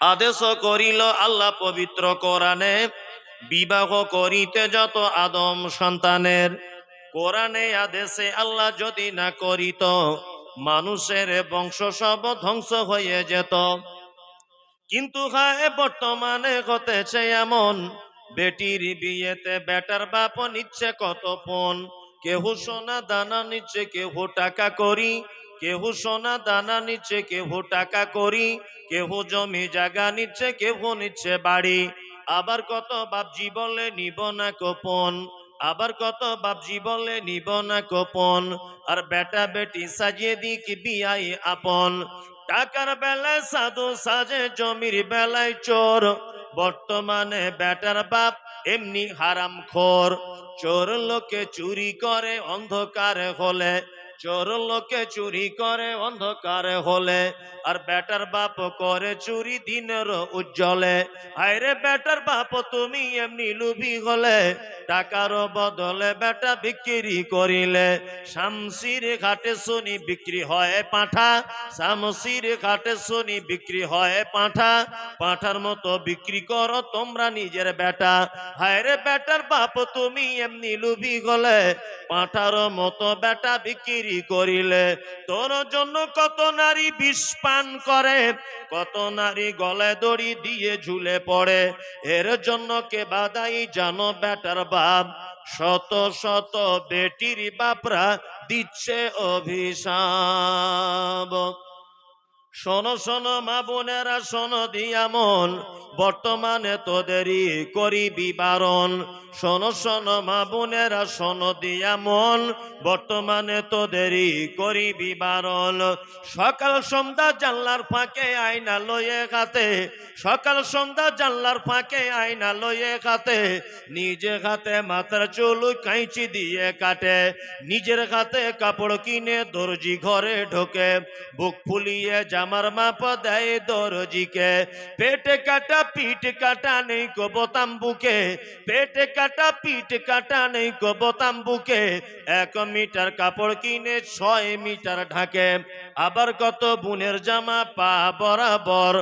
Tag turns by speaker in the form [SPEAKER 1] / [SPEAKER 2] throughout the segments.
[SPEAKER 1] আদেশ করিল আল্লাহ পবিত্র কোরআনে, বিবাহ করিতে যত আদম সন্তানের। কোরআনে আদেশে আল্লাহ যদি না করিত, মানুষের বংশ সব ধ্বংস হয়ে যেত। কিন্তু হায় বর্তমানে ঘটেছে এমন, বেটির বিয়েতে বেটার বাপ নিচ্ছে কত পণ কেহ সোনা দানা নিচ্ছে, কেহ টাকা করি কেহ সোনা দানা নিচ্ছে, কেহ টাকা করি, কেহ জমি জায়গা নিচ্ছে, কেহ নিচ্ছে বাড়ি। আবার কত বাপজি বলে, নিব না কোপন আবার কত বাপজি বলে, নিব না কোপন আর বেটা বেটি সাজিয়ে দিক বিয়াই আপন। টাকার বেলায় সাধু সাজে, জমির বেলায় চোর। বর্তমানে বেটার বাপ এমনি হারাম খোর চোর লোকে চুরি করে, অন্ধকারে হলে চোর লোকে চুরি করে, অন্ধকারে হলে। আর বেটার বাপ করে চুরি দিনের উজ্জ্বলে। আরে বেটার বাপ, তুমি এমনি লুবি হলে। টাকার বদলে বেটা বিক্রি করিলে। শামসির ঘাটে শুনি বিক্রি হয় পাঠা। শামসির ঘাটে শুনি বিক্রি হয় পাঠা। পাঠার মতো বিক্রি করো তোমরা নিজের বেটা হায় রে বেটার বাপ, তুমি এমনি লুবি গলে পাঠার মতো বেটা বিক্রি করিলে তোর জন্য কত নারী বিষ পান করে, কত নারী গলে দড়ি দিয়ে ঝুলে পড়ে। এর জন্য কে বাদাই জানো বেটার বাপ? শত শত বেটির বাপরা দিচ্ছে অভিশাপ। শোনো শোনো মা বোনেরা, শোনো দিয়ামন বর্তমানে তোদেরই করিবি বারণ শোনো শোনো মা বোনেরা, শোনো দিয়ামন বর্তমানে তোদেরই করিবি বারণ সকাল সন্ধ্যা জানলার ফাঁকে আয়না লয়ে খাতে সকাল সন্ধ্যা জানলার ফাঁকে আয়না লয়ে খাতে নিজে হাতে মাথার চুল কাঁচি দিয়ে কাটে। নিজের হাতে কাপড় কিনে দর্জি ঘরে ঢোকে। বুক ফুলিয়ে জামার মাপ দেয় দর্জিকে। পেটে কাটা, পিঠ কাটা নেই কো বুকে পেটে কাটা, পিঠ কাটা নেই কো বুকে এক মিটার কাপড় কিনে, ছয় মিটার ঢাকে। আবার কত বুনের জামা পা বরাবর।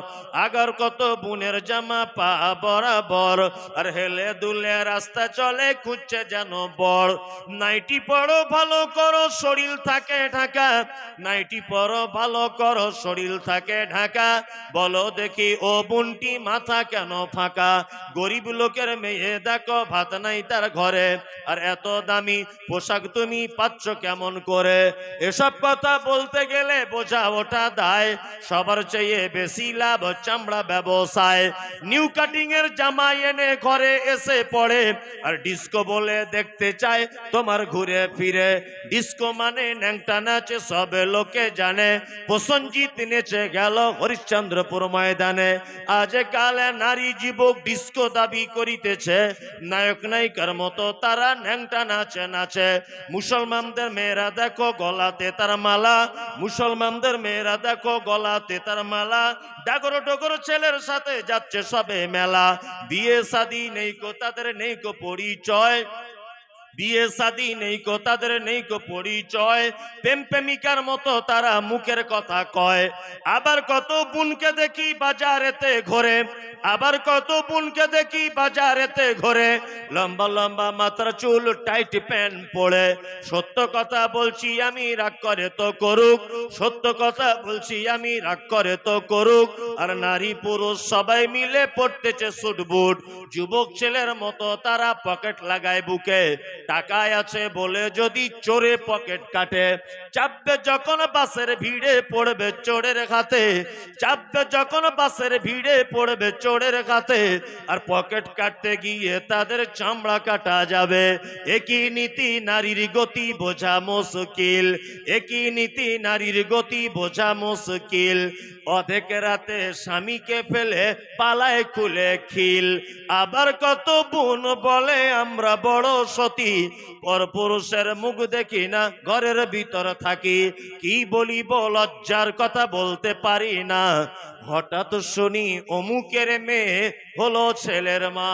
[SPEAKER 1] আগার কত বুনের জামা পা বরাবর। আর হেলে দুলে রাস্তা চলে, খুঁজছে যেন বড় নাইটি পড়ো ভালো করো, শরীর থাকে ঢাকা। নাইটি পড়ো ভালো করো, শরীর থাকে ঢাকা, বলো দেখি ও বুনটি মাথা কেন ফাঁকা? গরিব লোকের মেয়ে দেখো, ভাত নাই তার ঘরে। আর এত দামি পোশাক তুমি পাচ্ছ কেমন করে? এসব কথা বলতে গেলে বোঝা ওটা দায়। সবার চেয়ে বেশি লাভ চামড়া ব্যবসায়। নিউ কাটিং এর জামা এনে ঘরে এসে পড়ে। আর ডিস্কো বলে দেখতে চায় তোমার ঘুরে ফিরে। ডিস্কো মানে ন্যাংটা নাচে সব লোকে জানে। প্রসঞ্জিত নেচে গেল হরিশ্চন্দ্রপুর ময়দানে। আজ কালে নারী যুবক ডিস্কো দাবি করিতেছে। নায়ক নায়িকার মতো তারা ন্যাংটা নাচে নাচে। মুসলমানদের মেয়েরা দেখো গলাতে তার মালা। মুসলমানদের মেয়েরা দেখো গলাতে তার মালা। ডাগর ডগর ছেলের সাথে যাচ্ছে সবে মেলা। বিয়ে শাদি নেই কো তাদের নেই কো পরিচয়। বিয়ে শাদি নেই কো তাদের নেই কো পরিচয়। প্রেম প্রেমিকার মতো তারা মুখের কথা কয়। আবার কত বুনকে দেখি বাজারেতে ঘোরে। আবার কত বুনকে দেখি বাজারেতে ঘোরে। লম্বা লম্বা মাথার চুল, টাইট প্যান্ট পরে। সত্য কথা বলছি আমি, রাগ করে তো করুক। সত্য কথা বলছি আমি, রাগ করে তো করুক। আর নারী পুরুষ সবাই মিলে পড়তেছে সুট বুট যুবক ছেলের মতো তারা পকেট লাগায় বুকে। টাকায় আছে বলে যদি চোরে পকেট কাটে, চাপবে যখন বাসের ভিড়ে পড়বে চোরের খাতে চাপবে যখন বাসের ভিড়ে পড়বে চোরের খাতে আর পকেট কাটতে গিয়ে তাদের চামড়া কাটা যাবে। একই নীতি নারীর গতি বোঝা মুশকিল, একই নীতি নারীর গতি বোঝা মুশকিল। অধেক রাতে স্বামীকে ফেলে পালায় খুলে খিল। আবার কত বোন বলে, আমরা বড় সতী। পরপুরুষের মুখ দেখি না, ঘরের ভিতর থাকি। কি বলিব, লজ্জার কথা বলতে পারি না। হঠাৎ শুনি অমুকের মেয়ে হলো ছেলের মা।